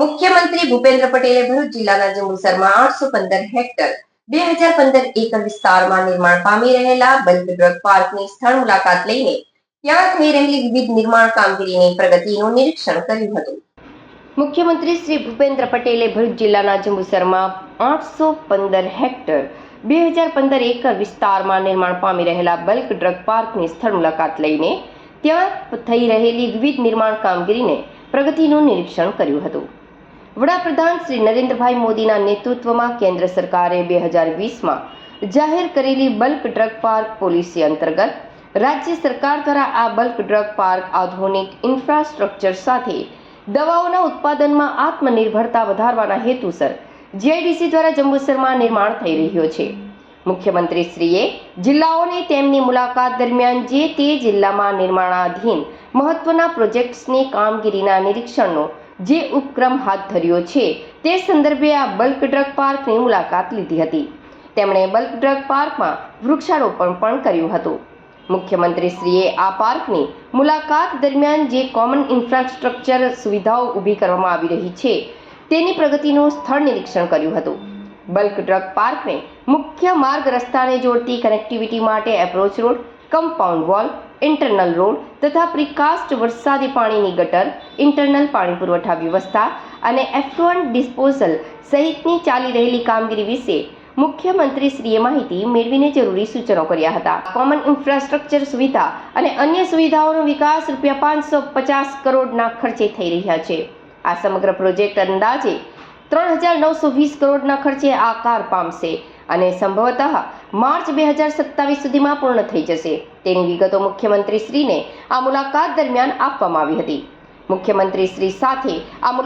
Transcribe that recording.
મુખ્યમંત્રી ભૂપેન્દ્ર પટેલે ભરૂચ જિલ્લાના જંબુસરમાં આઠસો પંદર હેક્ટર, બે હજાર પંદર એકર વિસ્તારમાં નિર્માણ પામી રહેલા બલ્ક ડ્રગ પાર્કની સ્થળ મુલાકાત લઈને ત્યાં થઈ રહેલી વિવિધ નિર્માણ કામગીરીની પ્રગતિનું નિરીક્ષણ કર્યું હતું. મુખ્યમંત્રી શ્રી ભૂપેન્દ્ર પટેલે ભરૂચ જિલ્લાના જંબુસરમાં આઠસો પંદર હેક્ટર, બે હજાર પંદર એકર વિસ્તારમાં નિર્માણ પામી રહેલા બલ્ક ડ્રગ પાર્કની સ્થળ મુલાકાત લઈને ત્યાં થઈ રહેલી વિવિધ નિર્માણ કામગીરીને પ્રગતિનું નિરીક્ષણ કર્યું હતું. વડાપ્રધાન શ્રી નરેન્દ્રભાઈ મોદીના નેતૃત્વમાં કેન્દ્ર સરકારે બે હજાર વીસમાં જાહેર કરેલી બલ્ક ડ્રગ પાર્ક પોલિસી અંતર્ગત રાજ્ય સરકાર દ્વારા આ બલ્ક ડ્રગ પાર્ક આધુનિક ઇન્ફ્રાસ્ટ્રક્ચર સાથે દવાઓના ઉત્પાદનમાં આત્મનિર્ભરતા વધારવાના હેતુસર જીઆઈડીસી દ્વારા જંબુસરમાં નિર્માણ થઈ રહ્યો છે. મુખ્યમંત્રીશ્રીએ જિલ્લાઓની તેમની મુલાકાત દરમિયાન જે તે જિલ્લામાં નિર્માણાધીન મહત્વના પ્રોજેક્ટ્સની કામગીરીના નિરીક્ષણનો જે ઉપક્રમ હાથ ધર્યો છે, તે સંદર્ભે આ બલ્ક ડ્રગ પાર્કની મુલાકાત લીધી હતી. તેમણે બલ્ક ડ્રગ પાર્કમાં વૃક્ષારોપણ પણ કર્યું હતું. મુખ્યમંત્રીશ્રીએ આ પાર્કની મુલાકાત દરમિયાન જે કોમન ઇન્ફ્રાસ્ટ્રક્ચર સુવિધાઓ ઊભી કરવામાં આવી રહી છે, તેની પ્રગતિનું સ્થળ નિરીક્ષણ કર્યું હતું. બલ્ક ડ્રગ પાર્કને મુખ્ય માર્ગ રસ્તાને જોડતી કનેક્ટિવિટી માટે approach road compound wall internal road તથા પ્રિકાસ્ટ વરસાદી પાણીની ગટર ઇન્ટરનલ પાણી પુરવઠા વ્યવસ્થા અને એફ્લુઅન્ટ ડિસ્પોઝલ સહિતની ચાલી રહેલી કામગીરી વિશે મુખ્યમંત્રીશ્રીએ માહિતી મેળવીને જરૂરી સૂચનો કર્યા હતા. કોમન ઇન્ફ્રાસ્ટ્રક્ચર સુવિધા અને અન્ય સુવિધાઓનો વિકાસ રૂપિયા પાંચસો પચાસ કરોડના ખર્ચે થઈ રહ્યા છે. આ સમગ્ર પ્રોજેક્ટ અંદાજે ત્રણ હજાર નવસો વીસ કરોડના ખર્ચે આકાર પામશે અને સંભવતઃ માર્ચ બે હજાર સત્તાવીસ સુધીમાં પૂર્ણ થઈ જશે. તેની વિગતો મુખ્યમંત્રીશ્રીને આ મુલાકાત દરમિયાન આપવામાં આવી હતી. મુખ્યમંત્રીશ્રી સાથે આ